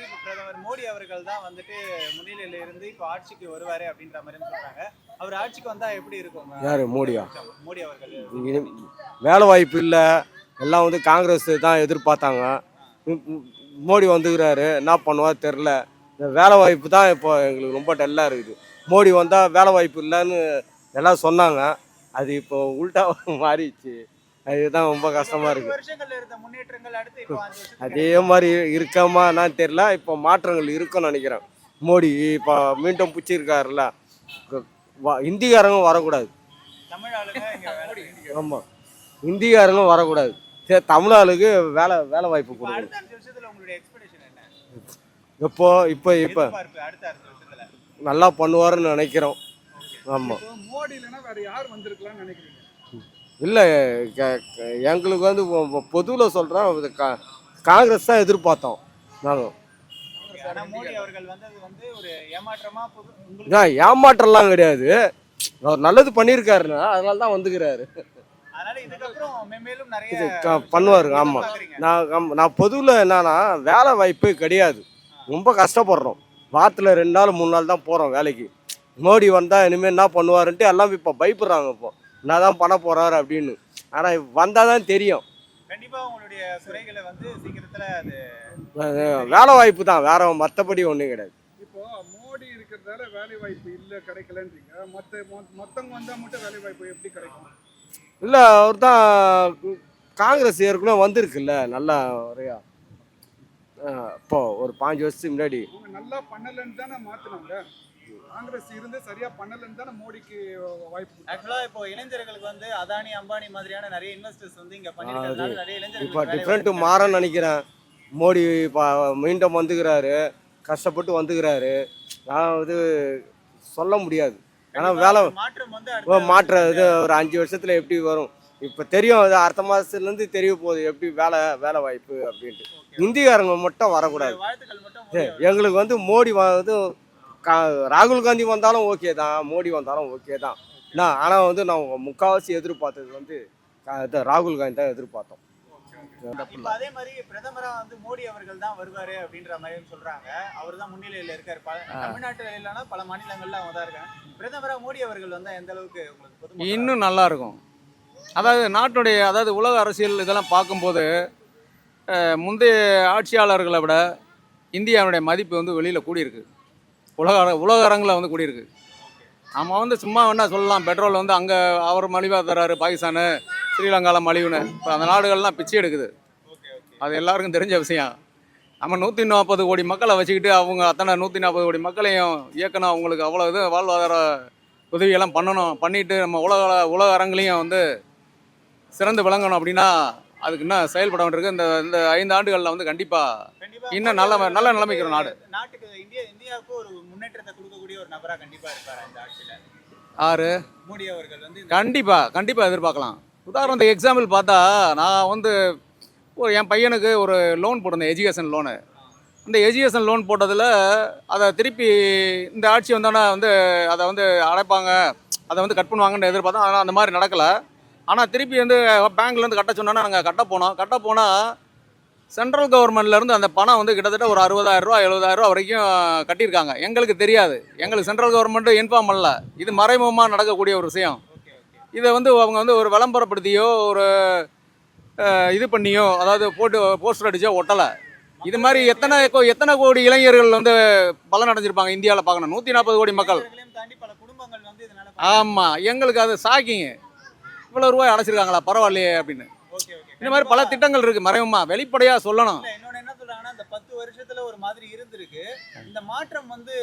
மாதிரி பிரதமர் மோடி அவர்கள் தான் வந்துட்டு முன்னிலையில இருந்து இப்போ ஆட்சிக்கு வருவாரு அப்படின்ற மாதிரி சொல்றாங்க. அவர் ஆட்சிக்கு வந்தா எப்படி இருக்கும் யாரு? மோடியா? மோடி அவர்கள். வேலை வாய்ப்பு இல்லை. எல்லாம் வந்து காங்கிரஸ் தான் எதிர்பார்த்தாங்க. மோடி வந்துக்கிறாரு. என்ன பண்ணுவார் தெரில இந்த வேலை வாய்ப்பு தான் இப்போ எங்களுக்கு ரொம்ப டல்லாக இருக்குது. மோடி வந்தால் வேலை வாய்ப்பு இல்லைன்னு எல்லாம் சொன்னாங்க. அது இப்போ உல்ட்டா மாறிடுச்சு. அதுதான் ரொம்ப கஷ்டமாக இருக்குது இப்போ அதே மாதிரி இருக்கமா நான் தெரில இப்போ மாற்றங்கள் இருக்குன்னு நினைக்கிறேன். மோடி இப்போ மீண்டும் பிடிச்சிருக்காருல்ல வ- இந்திக்காரங்க வரக்கூடாது. ஆமாம் இந்திக்காரங்க வரக்கூடாது. சரி தமிழ் ஆளுக்கு வேலை வேலை வாய்ப்பு இப்போ கொடுக்கணும் அடுத்த அஞ்சு வருஷத்துல உங்களுடைய எக்ஸ்பெக்டேஷன் என்ன? எப்போ இப்போ இப்போ. வருஷத்துல. நல்லா பண்ணுவாருன்னு நினைக்கிறோம். ஆமாம் இப்போ மோடி இல்லைன்னா வேற யார் வந்திருக்கலாம்னு நினைக்கிறீங்க? இல்லை எங்களுக்கு வந்து பொதுவில் சொல்கிறேன் காங்கிரஸ் தான் எதிர்பார்த்தோம் நாங்கள் ஏமாற்றம்லாம் கிடையாது. அவர் நல்லது பண்ணியிருக்காருன்னா அதனால தான் வந்துக்கிறாரு. பண்ணுவாரு, ஆமா. எதிர்பார்க்கறீங்க. நான் நான் பொதுவில் என்னன்னா வேலை வாய்ப்பு கிடையாது. ரொம்ப கஷ்டப்படுறோம். வாரத்தில் ரெண்டு நாள் மூணு நாள் தான் போகிறோம் வேலைக்கு. மோடி வந்தால் இனிமேல் என்ன பண்ணுவாருன்ட்டு எல்லாம் இப்போ பயப்படுறாங்க இப்போ. என்ன தான் பண்ண போகிறாரு அப்படின்னு. ஆனால் வந்தால் தான் தெரியும். கண்டிப்பா உங்களுடைய குறைகளை வந்து சீக்கிரத்துல அது அஹ் வேலை வாய்ப்பு தான். வேற மற்றபடி ஒன்றும் கிடையாது. இப்போ மோடி இருக்கிறதால வேலை வாய்ப்பு இல்லை கிடைக்கலன்றீங்க. மற்ற மொத்தவங்க வந்தா மட்டும் வேலை வாய்ப்பு எப்படி கிடைக்கும்? இல்லை அவர் தான் காங்கிரஸ் ஏற்கனவே வந்திருக்குல்ல நல்லா அஹ் இப்போ ஒரு பாஞ்சு வருஷத்துக்கு முன்னாடி. நல்லா பண்ணலன்னு தானே மாத்தினாங்க. காங்கிரஸ் இருந்து சரியா பண்ணலன்னு தானே மோடிக்கு வாய்ப்பு. ஆக்சுவலா இப்போ இளைஞர்களுக்கு வந்து அதானி அம்பானி மாதிரியான நிறைய இன்வெஸ்டர்ஸ் வந்து இங்க பண்ணிருக்கிறதுனால நிறைய இப்போ டிஃப்ரெண்ட்டு மாறன்னு நினைக்கிறேன். மோடி இப்போ மீண்டும் வந்துக்கிறாரு. கஷ்டப்பட்டு வந்துக்கிறாரு. நான் இது சொல்ல முடியாது. ஆனால் வேலை மாற்ற இது ஒரு அஞ்சு வருஷத்தில் எப்படி வரும்? இப்போ தெரியும் அது அடுத்த மாதத்துலேருந்து தெரிய போகுது எப்படி வேலை வேலை வாய்ப்பு அப்படின்ட்டு. இந்திக்காரங்க மட்டும் வரக்கூடாது. எங்களுக்கு வந்து மோடி வந்து ராகுல் காந்தி வந்தாலும் ஓகே தான் மோடி வந்தாலும் ஓகே தான். நான் ஆனால் வந்து நான் முக்கால்வாசி எதிர்பார்த்தது வந்து ராகுல் காந்தி தான் எதிர்பார்த்தோம். இப்ப அதே மாதிரி பிரதமரா வந்து மோடி அவர்கள் தான் வருவாரு அப்படின்ற மாதிரி சொல்றாங்க. அவர் தான் முன்னிலையில இருக்காரு. பல தமிழ்நாட்டுல இல்லைன்னா பல மாநிலங்கள்ல அவங்க தான் இருக்காங்க. பிரதமரா மோடி அவர்கள் வந்தா எந்த அளவுக்கு உங்களுக்கு இன்னும் நல்லா இருக்கும். அதாவது நாட்டுடைய அதாவது உலக அரசியல் இதெல்லாம் பார்க்கும்போது முந்தைய ஆட்சியாளர்களை விட இந்தியாவுடைய மதிப்பு வந்து வெளியில் கூடியிருக்கு. உலக அர- உலக அரங்கில் வந்து கூடியிருக்கு. நம்ம வந்து சும்மா வேணா சொல்லலாம். பெட்ரோல் வந்து அங்கே அவர் மலிவாக தர்றாரு பாகிஸ்தானு ஸ்ரீலங்காவில் மலிவுன்னு. இப்போ அந்த நாடுகள்லாம் பிச்சை எடுக்குது. அது எல்லாருக்கும் தெரிஞ்ச விஷயம். நம்ம நூற்றி நாற்பது கோடி மக்களை வச்சுக்கிட்டு அவங்க அத்தனை நூற்றி நாற்பது கோடி மக்களையும் இயக்கணும் அவங்களுக்கு அவ்வளோ இது வாழ்வாதார உதவியெல்லாம் பண்ணணும். பண்ணிவிட்டு நம்ம உலக உலக அரங்குலையும் வந்து சிறந்து விளங்கணும் அப்படின்னா அதுக்கு என்ன செயல்பட வேண்டியிருக்கு? இந்த இந்த ஐந்து ஆண்டுகளில் வந்து கண்டிப்பாக கண்டிப்பா இன்னும் நல்ல- நல்ல நிலைமைக்கு நாடு. நாட்டுக்கு இந்தியா இந்தியாவுக்கு ஒரு முன்னேற்றத்தை கொடுக்கக்கூடிய ஒரு நபரா கண்டிப்பா இருப்பாரு இந்த ஆட்சியில? ஆறு மோடி அவர்கள் வந்து கண்டிப்பாக கண்டிப்பாக எதிர்பார்க்கலாம். உதாரணத்துக்கு எக்ஸாம்பிள் பார்த்தா நான் வந்து ஒரு என் பையனுக்கு ஒரு லோன் போட்டிருந்தேன் எஜுகேஷன் லோனு அந்த எஜுகேஷன் லோன் போட்டதில் அதை திருப்பி இந்த ஆட்சி வந்தோன்னே வந்து அதை வந்து அடைப்பாங்க அதை வந்து கட் பண்ணுவாங்கன்னு எதிர்பார்த்தோம் ஆனால் அந்த மாதிரி நடக்கலை. ஆனால் திருப்பி வந்து பேங்க்லேருந்து கட்ட சொன்னோன்னா நாங்கள் கட்ட போனோம். கட்ட போனால் சென்ட்ரல் கவர்மெண்ட்லேருந்து அந்த பணம் வந்து கிட்டத்தட்ட ஒரு எழுபதாயிரம் ரூபா வரைக்கும் கட்டியிருக்காங்க. எங்களுக்கு தெரியாது. எங்களுக்கு சென்ட்ரல் கவர்மெண்ட்டு இன்ஃபார்ம் பண்ணல. இது மறைமுகமாக நடக்கக்கூடிய ஒரு விஷயம். இதை வந்து அவங்க வந்து ஒரு விளம்பரப்படுத்தியோ ஒரு இது பண்ணியோ அதாவது போட்டு போஸ்டர் அடிச்சோ ஒட்டலை. இது மாதிரி எத்தனை எத்தனை கோடி இளைஞர்கள் வந்து பலன் அடைஞ்சிருப்பாங்க இந்தியாவில் பார்க்கணும். நூற்றி நாற்பது கோடி மக்கள். ஆமாம் எங்களுக்கு அது ஷாக்கிங்க. இவ்வளோ ரூபாய் அடைச்சிருக்காங்களா? பரவாயில்லையே அப்படின்னு. இந்த மாதிரி பல திட்டங்கள் இருக்குது மறைமுகமாக வெளிப்படையாக சொல்லணும். என்ன சொல்றாங்கன்னா இந்த பத்து வருஷத்துல ஒரு மாதிரி இருந்திருக்கு. இந்த மாற்றம் வந்து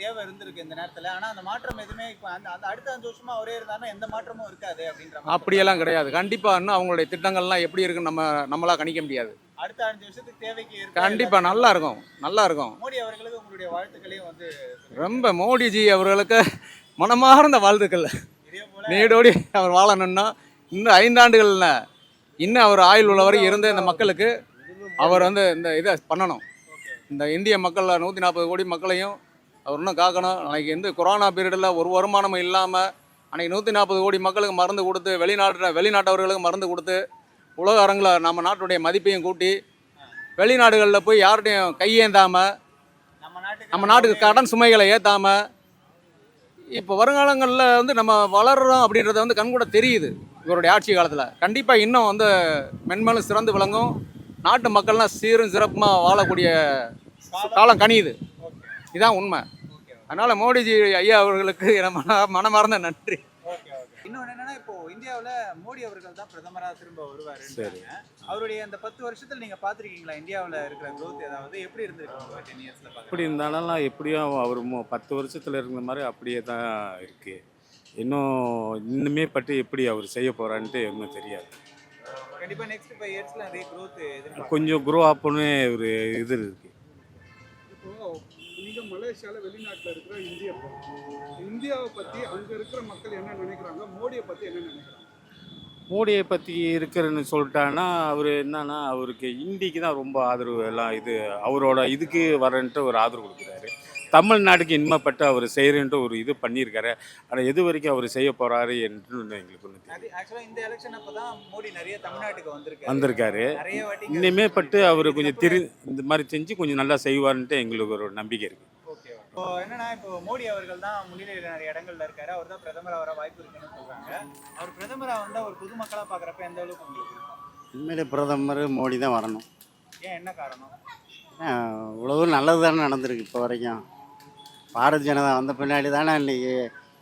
தேவை இருந்திருக்கு இந்த நேரத்துல. ஆனா அந்த மாற்றம் எதுவுமே இப்ப அந்த அந்த அடுத்த அஞ்சு வருஷமா அவரே இருந்தாருன்னா எந்த மாற்றமும் இருக்காது அப்படின்ற அப்படியெல்லாம் கிடையாது. கண்டிப்பாக இன்னும் அவங்களுடைய திட்டங்கள்லாம் எப்படி இருக்குன்னு நம்ம நம்மளாக கணிக்க முடியாது. அடுத்த அஞ்சு வருஷத்துக்கு தேவைக்கு ஏற்ப கண்டிப்பாக நல்லா இருக்கும். நல்லா இருக்கும். மோடி அவர்களுக்கு உங்களுடைய வாழ்த்துக்களையும் வந்து ரொம்ப மோடிஜி அவர்களுக்கு மனமார்ந்த வாழ்த்துக்கள். இதே போல நீடோடி அவர் வாழணும்னா இன்னும் ஐந்தாண்டுகள்ல இன்னும் அவர் ஆயுள் உள்ளவரை இருந்து இந்த மக்களுக்கு அவர் வந்து இந்த இதை பண்ணணும். இந்த இந்திய மக்களில் நூற்றி நாற்பது கோடி மக்களையும் அவர் இன்னும் காக்கணும். அன்னைக்கு வந்து கொரோனா பீரியடில் ஒரு வருமானமும் இல்லாமல் அன்னைக்கு நூற்றி நாற்பது கோடி மக்களுக்கு மருந்து கொடுத்து வெளிநாட்டு வெளிநாட்டவர்களுக்கு மருந்து கொடுத்து உலக அரங்கில் நம்ம நாட்டுடைய மதிப்பையும் கூட்டி வெளிநாடுகளில் போய் யார்கிட்டையும் கையேந்தாமல் நம்ம நாட்டுக்கு கடன் சுமைகளை ஏற்றாம இப்போ வருங்காலங்களில் வந்து நம்ம வளர்கிறோம் அப்படின்றத வந்து கண்கூட தெரியுது இவருடைய ஆட்சி காலத்தில். கண்டிப்பாக இன்னும் வந்து மென்மேலும் சிறந்து விளங்கும். நாட்டு மக்கள்லாம் சீரும் சிறப்புமாக வாழக்கூடிய காலம் கனியுது. இதுதான் உண்மை. அதனால் மோடிஜி ஐயா அவர்களுக்கு நம்ம மன மனமார்ந்த நன்றி. இன்னொன்று என்னென்னா இந்தியாவுல மோடி அவர்கள் தான் பிரதமரா திரும்ப வருவாரு. அவருடைய அந்த பத்து வருஷத்துல நீங்க பாத்திருக்கீங்களா? இந்தியாவுல இருக்கிற growth ஏதாவது எப்படி இருந்திருக்கு? டென் இயர்ஸ்ல எப்படி இருந்தாலும் எப்படியும் அவர் பத்து வருஷத்தில் இருந்த மாதிரி அப்படியே தான் இருக்குது இன்னும் இன்னுமே பட்டு எப்படி அவர் செய்ய போகிறான்ட்டு இன்னும் தெரியாது. கண்டிப்பா நெக்ஸ்ட் ஃபைவ் இயர்ஸ்ல நிறைய எதிர்பார்க்கலாம் கொஞ்சம் குரோ ஆப்புன்னு ஒரு இது இருக்குது மலேசியால வெளிநாட்டுல இருக்கிற இந்தியர் இந்தியாவை பத்தி அங்க இருக்கிற மக்கள் என்ன நினைக்கிறாங்க? மோடியை பத்தி என்ன நினைக்கிறாங்க? மோடியை பற்றி இருக்கிறன்னு சொல்லிட்டான்னா அவர் என்னன்னா அவருக்கு இந்திக்கு தான் ரொம்ப ஆதரவு எல்லாம் இது அவரோட இதுக்கு வரன்ட்டு ஒரு ஆதரவு கொடுக்குறாரு. தமிழ்நாட்டுக்கு இன்மைப்பட்டு அவர் செய்கிறேன்ட்டு ஒரு இது பண்ணியிருக்காரு. ஆனால் எது வரைக்கும் அவர் செய்ய போகிறாரு என்று எங்களுக்கு ஒன்று தெரியும் அது ஆக்சுவலா இந்த எலெக்ஷன் அப்பதான் மோடி நிறைய தமிழ்நாட்டுக்கு வந்திருக்காரு. வந்திருக்காரு. இனிமே பட்டு அவர் கொஞ்சம் திரு இந்த மாதிரி செஞ்சு கொஞ்சம் நல்லா செய்வார்ன்ட்டு எங்களுக்கு ஒரு நம்பிக்கை இருக்குது இப்போ என்னன்னா இப்போ மோடி அவர்கள் தான் முன்னிலையில் நிறைய இடங்கள்ல இருக்காரு. அவர் தான் பிரதமரா வர வாய்ப்பு இருக்குன்னு சொல்றாங்க. அவர் பிரதமரா வந்தா ஒரு பொதுமக்களா பாக்குறப்ப எந்த அளவுக்கு உங்களுக்கு? உண்மையிலே பிரதமர் மோடி தான் வரணும். ஏன் என்ன காரணம்? இவ்வளவு நல்லது தானே நடந்திருக்கு இப்போ வரைக்கும். பாரத் ஜனதா வந்த பின்னாடி தானே இன்னைக்கு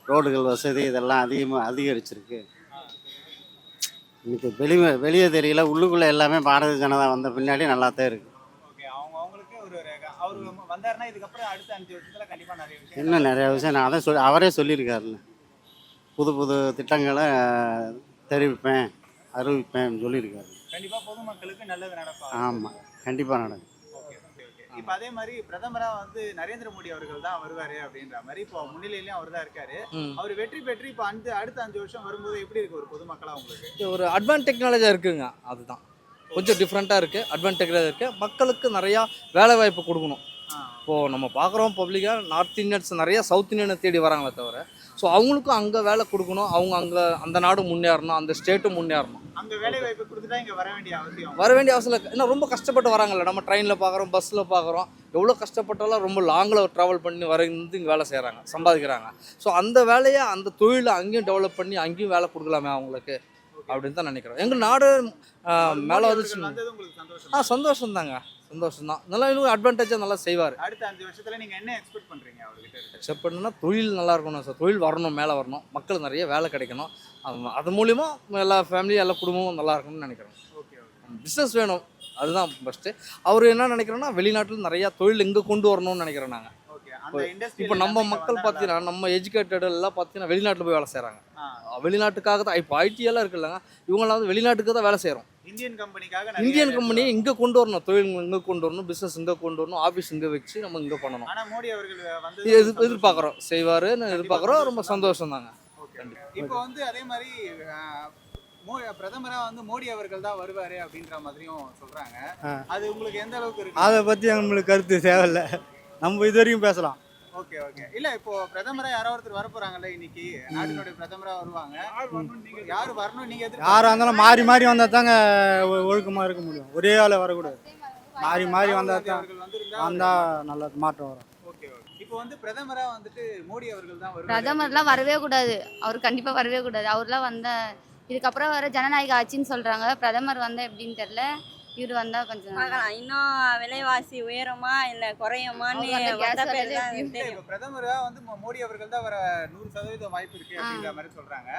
ரோடுகள் வசதி இதெல்லாம் அதிகமாக அதிகரிச்சிருக்கு. இன்னைக்கு வெளியே வெளியே தெரியல உள்ளுக்குள்ளே எல்லாமே பாரதிய ஜனதா வந்த பின்னாடி நல்லா தான் இருக்கு ஓகே அவங்க அவங்களுக்கு ஒரு ஒரு அவர் வந்தாருன்னா இதுக்கப்புறம் அடுத்த அஞ்சு வருஷத்துல கண்டிப்பா நிறைய விஷயம் இன்னும் நிறைய விஷயம். நான் அதான் சொல்லி அவரே சொல்லியிருக்காருல்ல. புது புது திட்டங்களை தெரிவிப்பேன் அறிவிப்பேன் சொல்லியிருக்காரு. கண்டிப்பா பொதுமக்களுக்கு நல்லது நடக்கும். ஆமாம் கண்டிப்பாக நடக்கும். Okay okay okay. இப்போ அதே மாதிரி பிரதமரா வந்து நரேந்திர மோடி அவர்கள் தான் வருவாரு அப்படின்ற மாதிரி இப்போ முன்னிலையிலயும் அவர் தான் இருக்காரு அவர் வெற்றி பெற்று இப்போ அந்த அடுத்த அஞ்சு வருஷம் வரும்போது எப்படி இருக்கு ஒரு பொதுமக்களா உங்களுக்கு? இது ஒரு அட்வான்ஸ் டெக்னாலஜியாக இருக்குங்க அதுதான். கொஞ்சம் டிஃப்ரெண்ட்டாக இருக்குது அட்வான்ஸ் டெக்னாலஜி இருக்குது மக்களுக்கு நிறையா வேலை வாய்ப்பு கொடுக்கணும். இப்போது நம்ம பார்க்குறோம் பப்ளிக்காக நார்த் இந்தியன்ஸ் நிறைய சவுத் இந்தியனை தேடி வராங்களே தவிர ஸோ அவங்களுக்கும் அங்கே வேலை கொடுக்கணும். அவங்க அங்கே அந்த நாடு முன்னேறணும் அந்த ஸ்டேட்டும் முன்னேறணும். அங்க வேலை வாய்ப்பு கொடுத்துட்டா இங்க வர வேண்டிய அவசியம் வர வேண்டிய அவசியம் ஏன்னா ரொம்ப கஷ்டப்பட்டு வராங்கல்ல. நம்ம ட்ரெயினில் பார்க்குறோம் பஸ்ஸில் பார்க்குறோம். எவ்வளோ கஷ்டப்பட்டாலும் ரொம்ப லாங்கில் ட்ராவல் பண்ணி வர இருந்து இங்கே வேலை செய்கிறாங்க சம்பாதிக்கிறாங்க. ஸோ அந்த வேலையை அந்த தொழிலை அங்கேயும் டெவலப் பண்ணி அங்கேயும் வேலை கொடுக்கலாமே அவங்களுக்கு அப்படின்னு தான் நினைக்கிறோம். எங்கள் நாடு மேலே வந்துச்சு. ஆ சந்தோஷம்? தாங்க சந்தோஷம் தான் நல்லா இன்னும் அட்வான்டேஜாக நல்லா செய்வார். அடுத்த அஞ்சு வருஷத்துல நீங்க என்ன எக்ஸ்பெக்ட் பண்றீங்க அவர்கிட்ட எக்ஸப்ட் பண்ணுன்னா தொழில் நல்லா இருக்கணும் சார் தொழில் வரணும் மேலே வரணும். மக்கள் நிறைய வேலை கிடைக்கணும். அது அது மூலிமா எல்லா ஃபேமிலியும் எல்லா குடும்பமும் நல்லா இருக்கணும்னு நினைக்கிறேன். Okay okay. பிஸ்னஸ் வேணும். அதுதான் ஃபஸ்ட்டு அவர் என்ன நினைக்கிறோன்னா வெளிநாட்டில் நிறையா தொழில் இங்கே கொண்டு வரணும்னு நினைக்கிறோம் நாங்கள் இப்போ நம்ம மக்கள் பார்த்தீங்கன்னா நம்ம எஜுகேட்டட் எல்லாம் பார்த்தீங்கன்னா வெளிநாட்டில் போய் வேலை செய்கிறாங்க வெளிநாட்டுக்காக தான் இப்போ ஐடி எல்லாம் இருக்குல்லங்க இவங்கெல்லாம் வந்து வெளிநாட்டுக்கு தான் வேலை செய்கிறோம் இந்தியன் கம்பெனிக்காக இந்தியன் கம்பெனியை இங்கே கொண்டு வரணும் தொழில் இங்கே கொண்டு வரணும் பிஸ்னஸ் இங்கே கொண்டு வரணும் ஆஃபீஸ் இங்கே வச்சு நம்ம இங்கே பண்ணணும். மோடி அவர்கள் வந்து எதிர்பார்க்குறோம். செய்வாருன்னு எதிர்பார்க்குறோம். ரொம்ப சந்தோஷம் தாங்க. இப்போ வந்து அதே மாதிரி மோ பிரதமரா வந்து மோடி அவர்கள் தான் வருவாரு அப்படின்ற மாதிரியும் சொல்றாங்க. அது உங்களுக்கு எந்த அளவுக்கு இருக்கு? அதை பற்றி நம்மளுக்கு கருத்து தேவையில்ல. நம்ம இது வரைக்கும் பேசலாம். Okay okay. இல்ல இப்போ பிரதமரா யாரோ ஒருத்தர் வர போறாங்கல்ல இன்னைக்கு நாட்டினுடைய பிரதமரா வருவாங்க. யார் வரணும் நீங்க யாரு வரணும் நீங்க யாராக இருந்தாலும் மாறி மாறி வந்தால் தாங்க ஒழுக்கமாக இருக்க முடியும். ஒரே ஆளை வரக்கூடாது. மாறி மாறி வந்தால் தான் வந்தால் நல்ல மாற்றம் வரும். Okay okay. இப்போ வந்து பிரதமரா வந்துட்டு மோடி அவர்கள் தான் பிரதமர்லாம் வரவே கூடாது. அவர் கண்டிப்பாக வரவே கூடாது. அவர்லாம் வந்த இதுக்கப்புறம் வர ஜனநாயக ஆட்சின்னு சொல்கிறாங்க பிரதமர் வந்தால் எப்படின்னு தெரில இவர் வந்தால் கொஞ்சம் பார்க்கலாம். இன்னும் விலைவாசி உயருமா இல்ல குறையுமான்னு பிரதமரா வந்து மோடி அவர்கள் தான் வர நூறு சதவீதம் வாய்ப்பு இருக்கு அப்படின்ற மாதிரி சொல்றாங்க.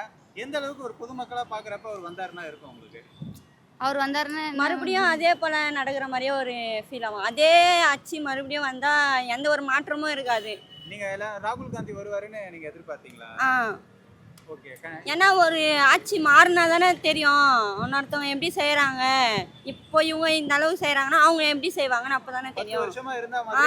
எந்த அளவுக்கு ஒரு பொதுமக்களா பாக்குறப்ப அவர் வந்தாருன்னா இருக்கும் உங்களுக்கு? அவர் வந்தாருன்னா மறுபடியும் அதே போல நடக்கிற மாதிரியே ஒரு ஃபீல் ஆகும். அதே ஆட்சி மறுபடியும் வந்தா எந்த ஒரு மாற்றமும் இருக்காது. நீங்க எல்லாம் ராகுல் காந்தி வருவாருன்னு நீங்க எதிர்பார்த்தீங்களா? ஆ. ஏன்னா ஒரு ஆட்சி மாறினா தானே தெரியும். இன்னொருத்தவங்க எப்படி செய்யறாங்க இப்போ இவங்க இந்த அளவு செய்யறாங்கன்னா அவங்க எப்படி செய்வாங்கன்னு அப்பதானே தெரியும். ஆ.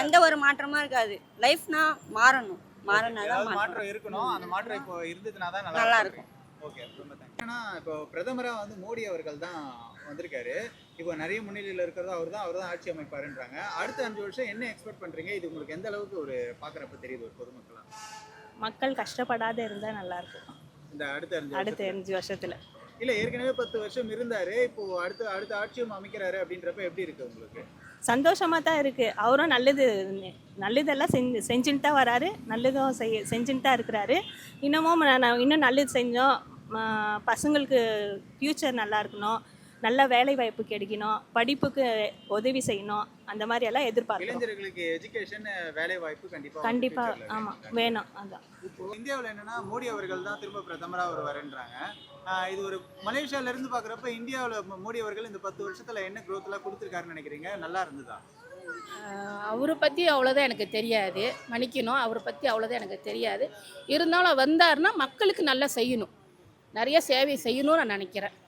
எந்த ஒரு. மாற்றமும் இருக்காது. லைஃப்னா மாறணும். மாறினா தான் மாற்றம். இருக்கணும். அந்த மாற்றம் இப்போ இருந்ததுனா தான் நல்லா இருக்கும். ஓகே ஏன்னா இப்போ பிரதமரா வந்து மோடி அவர்கள் தான் வந்திருக்காரு. இப்போ நிறைய முன்னிலையில் இருக்கிறதோ அவர் தான் அவர் தான் ஆட்சி அமைப்பாருன்றாங்க. அடுத்த அஞ்சு வருஷம் என்ன எக்ஸ்பெக்ட் பண்றீங்க? இது உங்களுக்கு எந்த அளவுக்கு ஒரு பாக்குறப்ப தெரியுது ஒரு பொதுமக்களா மக்கள் கஷ்டப்படாத இருந்தால் நல்லாயிருக்கும். இந்த அடுத்த அடுத்த. அஞ்சு வருஷத்தில். இல்ல ஏற்கனவே பத்து வருஷம் இருந்தாரு. இப்போ அடுத்த அடுத்த ஆட்சியும் அமைக்கிறாரு அப்படின்றப்ப எப்படி இருக்கு உங்களுக்கு? சந்தோஷமாக தான் இருக்குது அவரும் நல்லது நல்லதெல்லாம் செஞ்சு செஞ்சுட்டு தான் வராரு. நல்லதும் செய் செஞ்சுட்டு தான் இருக்கிறாரு. இன்னமும் நான் இன்னும் நல்லது செஞ்சோம். பசங்களுக்கு ஃப்யூச்சர் நல்லா இருக்கணும். நல்ல வேலை வாய்ப்பு கிடைக்கணும் படிப்புக்கு உதவி செய்யணும் அந்த மாதிரி எல்லாம் எதிர்பார்க்குறோம். இளைஞர்களுக்கு எஜுகேஷன் வேலை வாய்ப்பு கண்டிப்பா கண்டிப்பாக ல ஆமாம் வேணும். அதான். இப்போ இந்தியாவில் என்னன்னா மோடி அவர்கள் தான் திரும்ப பிரதமரா வருவாருன்றாங்க. ஆஹ் இது ஒரு மலேசியால இருந்து பாக்குறப்ப இந்தியாவில் மோடி அவர்கள் இந்த பத்து வருஷத்துல என்ன growth எல்லாம் கொடுத்துருக்காருன்னு நினைக்கிறீங்க? நல்லா இருந்ததா? அவரை பற்றி அவ்வளோதான் எனக்கு தெரியாது. மன்னிக்கணும் அவரை பற்றி அவ்வளோதான் எனக்கு தெரியாது. இருந்தாலும் வந்தாருன்னா மக்களுக்கு நல்லா செய்யணும். நிறைய சேவை செய்யணும்னு நான் நினைக்கிறேன்.